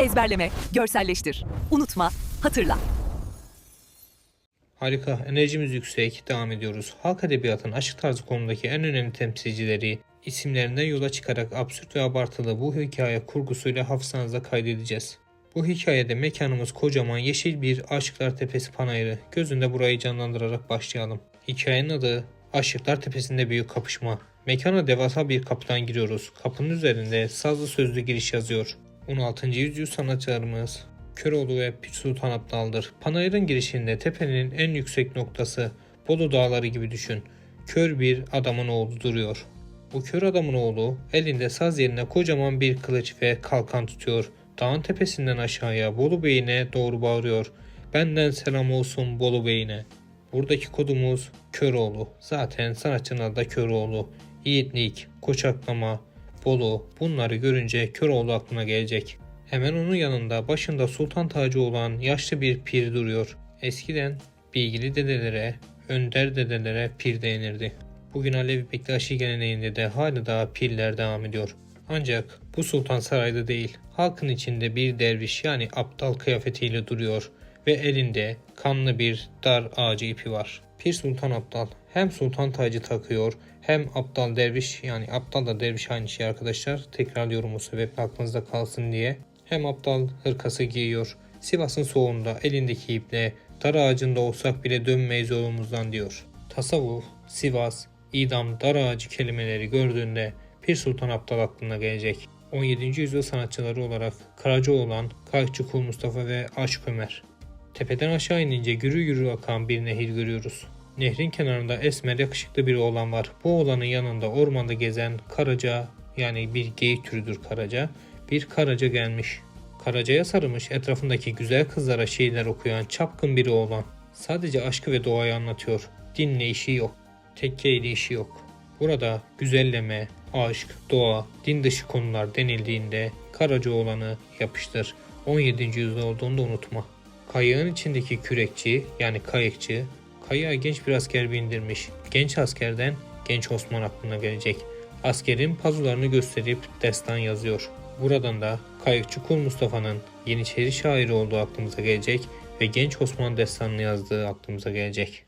Ezberleme, görselleştir. Unutma, hatırla. Harika, enerjimiz yüksek, devam ediyoruz. Halk edebiyatının aşk tarzı konudaki en önemli temsilcileri, isimlerinden yola çıkarak absürt ve abartılı bu hikaye kurgusuyla hafızanıza kaydedeceğiz. Bu hikayede mekanımız kocaman yeşil bir Aşıklar Tepesi panayırı. Gözünde burayı canlandırarak başlayalım. Hikayenin adı Aşıklar Tepesi'nde büyük kapışma. Mekana devasa bir kapıdan giriyoruz. Kapının üzerinde sazlı sözlü giriş yazıyor. 16. yüzyıl sanatçılarımız Köroğlu ve Pir Sultan Abdal'dır. Panayırın girişinde tepenin en yüksek noktası Bolu Dağları gibi düşün. Kör bir adamın oğlu duruyor. Bu kör adamın oğlu elinde saz yerine kocaman bir kılıç ve kalkan tutuyor. Dağın tepesinden aşağıya Bolu Bey'ine doğru bağırıyor. Benden selam olsun Bolu Bey'ine. Buradaki kodumuz Köroğlu. Zaten sanatçının adı da Köroğlu. Yiğitlik, koçaklama, Bolu bunları görünce Köroğlu aklına gelecek. Hemen onun yanında başında sultan tacı olan yaşlı bir pir duruyor. Eskiden bilgili dedelere, önder dedelere pir denirdi. Bugün Alevi Bektaşi geleneğinde de hala daha pirler devam ediyor. Ancak bu sultan sarayda değil, halkın içinde bir derviş yani aptal kıyafetiyle duruyor ve elinde kanlı bir dar ağacı ipi var. Pir Sultan Aptal hem sultan tacı takıyor hem aptal derviş yani aptal da derviş aynı şey arkadaşlar. Tekrarlıyorum bu sebeple aklınızda kalsın diye. Hem aptal hırkası giyiyor. Sivas'ın soğuğunda elindeki iple dar ağacında olsak bile dönmeyiz yolumuzdan diyor. Tasavvuf, Sivas, idam, dar ağacı kelimeleri gördüğünde Pir Sultan Aptal aklına gelecek. 17. yüzyıl sanatçıları olarak Karacaoğlan, Kayıkçı Kul Mustafa ve Aşk Ömer. Tepeden aşağı inince gürü gürü akan bir nehir görüyoruz. Nehrin kenarında esmer yakışıklı bir oğlan var. Bu oğlanın yanında ormanda gezen karaca yani bir geyik türüdür karaca. Bir karaca gelmiş. Karacaya sarılmış etrafındaki güzel kızlara şiirler okuyan çapkın bir oğlan. Sadece aşkı ve doğayı anlatıyor. Dinle işi yok. Tekkeyle işi yok. Burada güzelleme, aşk, doğa, din dışı konular denildiğinde Karacaoğlan'ı yapıştır. 17. yüzyılda olduğunu da unutma. Kayığın içindeki kürekçi yani kayıkçı kayığa genç bir asker bindirmiş. Genç askerden genç Osman aklına gelecek. Askerin pazularını gösterip destan yazıyor. Buradan da Kayıkçı Kul Mustafa'nın Yeniçeri şairi olduğu aklımıza gelecek ve genç Osman destanını yazdığı aklımıza gelecek.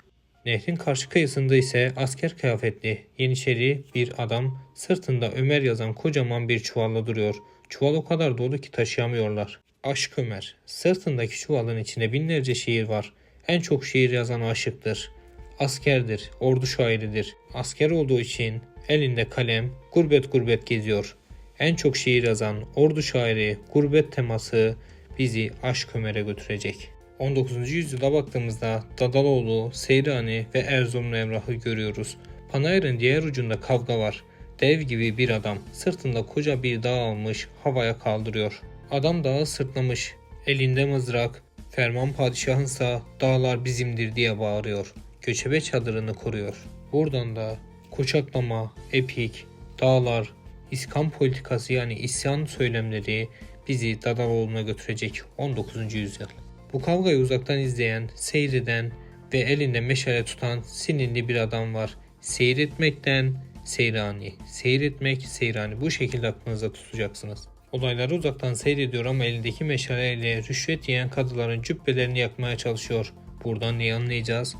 Nehrin karşı kıyısında ise asker kıyafetli Yeniçeri bir adam sırtında Ömer yazan kocaman bir çuvalla duruyor. Çuval o kadar dolu ki taşıyamıyorlar. Aşk Ömer. Sırtındaki çuvalın içinde binlerce şiir var. En çok şiir yazan aşıktır. Askerdir, ordu şairidir. Asker olduğu için elinde kalem, gurbet gurbet geziyor. En çok şiir yazan ordu şairi, gurbet teması bizi Aşk Ömer'e götürecek. 19. yüzyıla baktığımızda Dadaloğlu, Seyrani ve Erzurumlu Emrah'ı görüyoruz. Panayır'ın diğer ucunda kavga var. Dev gibi bir adam sırtında koca bir dağ almış havaya kaldırıyor. Adam dağı sırtlamış. Elinde mızrak. Ferman padişahınsa dağlar bizimdir diye bağırıyor. Göçebe çadırını koruyor. Buradan da koçaklama, epik, dağlar, İskan politikası yani isyan söylemleri bizi Dadaloğlu'na götürecek 19. yüzyıl. Bu kavgayı uzaktan izleyen, seyreden ve elinde meşale tutan sinirli bir adam var. Seyretmekten seyrani, seyretmek seyrani bu şekilde aklınızda tutacaksınız. Olayları uzaktan seyrediyor ama elindeki meşaleyle rüşvet yiyen kadıların cübbelerini yakmaya çalışıyor. Buradan ne anlayacağız?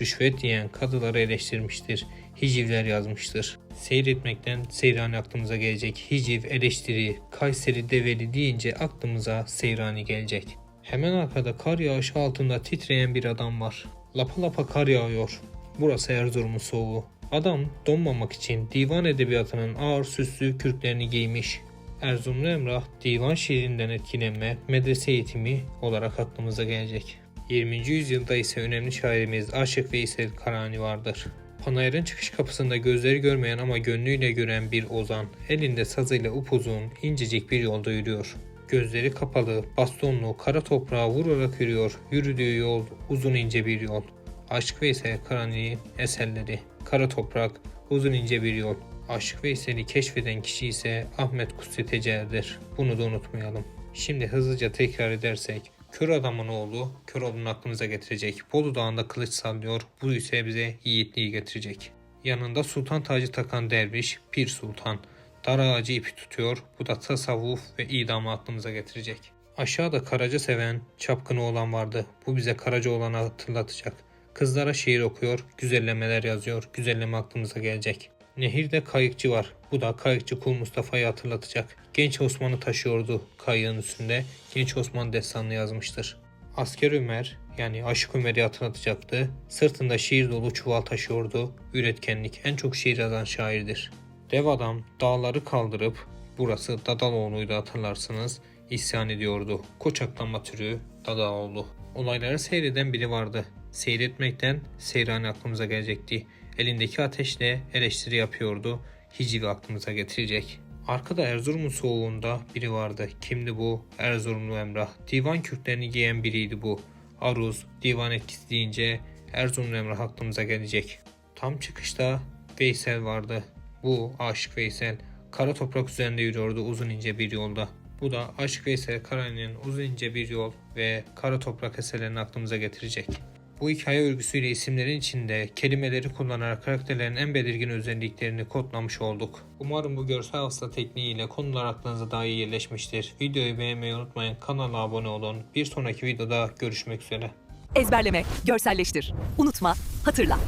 Rüşvet yiyen kadıları eleştirmiştir. Hicivler yazmıştır. Seyretmekten seyrani aklımıza gelecek. Hiciv, eleştiri, Kayseri, Develi deyince aklımıza seyrani gelecek. Hemen arkada kar yağışı altında titreyen bir adam var. Lapa lapa kar yağıyor. Burası Erzurum'un soğuğu. Adam donmamak için divan edebiyatının ağır süslü kürklerini giymiş. Erzurumlu Emrah divan şiirinden etkilenme, medrese eğitimi olarak aklımıza gelecek. 20. yüzyılda ise önemli şairimiz Aşık Veysel Karani vardır. Panayır'ın çıkış kapısında gözleri görmeyen ama gönlüyle gören bir ozan, elinde sazıyla upuzun, incecik bir yolda yürüyor. Gözleri kapalı, bastonlu, kara toprağa vurarak yürüyor. Yürüdüğü yol uzun ince bir yol. Aşk Veysel Karani'nin eserleri. Kara toprak, uzun ince bir yol. Aşık Veysel'i keşfeden kişi ise Ahmet Kutsi Tecer'dir. Bunu da unutmayalım. Şimdi hızlıca tekrar edersek Kör adamın oğlu kör olduğunu aklımıza getirecek. Bolu Dağı'nda kılıç sallıyor. Bu ise bize yiğitliği getirecek. Yanında sultan tacı takan derviş Pir Sultan. Dar ağacı ipi tutuyor. Bu da tasavvuf ve idamı aklımıza getirecek. Aşağıda Karaca seven, çapkını olan vardı. Bu bize Karaca olanı hatırlatacak. Kızlara şiir okuyor, güzellemeler yazıyor. Güzelleme aklımıza gelecek. Nehirde kayıkçı var. Bu da kayıkçı Kul Mustafa'yı hatırlatacak. Genç Osman'ı taşıyordu kayığın üstünde. Genç Osman destanını yazmıştır. Asker Ömer yani Aşık Ömer'i hatırlatacaktı. Sırtında şiir dolu çuval taşıyordu. Üretkenlik en çok şiir yazan şairdir. Dev adam dağları kaldırıp burası Dadaloğlu'ydu hatırlarsınız. isyan ediyordu. Koçaklama türü Dadaloğlu. Olayları seyreden biri vardı. Seyretmekten seyrani aklımıza gelecekti. Elindeki ateşle eleştiri yapıyordu. Hicivi aklımıza getirecek. Arkada Erzurum'un soğuğunda biri vardı. Kimdi bu? Erzurumlu Emrah. Divan kürklerini giyen biriydi bu. Aruz, divan etkisi deyince Erzurumlu Emrah aklımıza gelecek. Tam çıkışta Veysel vardı. Bu Aşık Veysel. Kara toprak üzerinde yürüyordu uzun ince bir yolda. Bu da Aşık Veysel Karani'nin uzun ince bir yol ve kara toprak eserlerini aklımıza getirecek. Bu hikaye örgüsüyle isimlerin içinde kelimeleri kullanarak karakterlerin en belirgin özelliklerini kodlamış olduk. Umarım bu görsel hafıza tekniğiyle konular aklınıza daha iyi yerleşmiştir. Videoyu beğenmeyi unutmayın, kanala abone olun. Bir sonraki videoda görüşmek üzere. Ezberleme, görselleştir. Unutma, hatırla.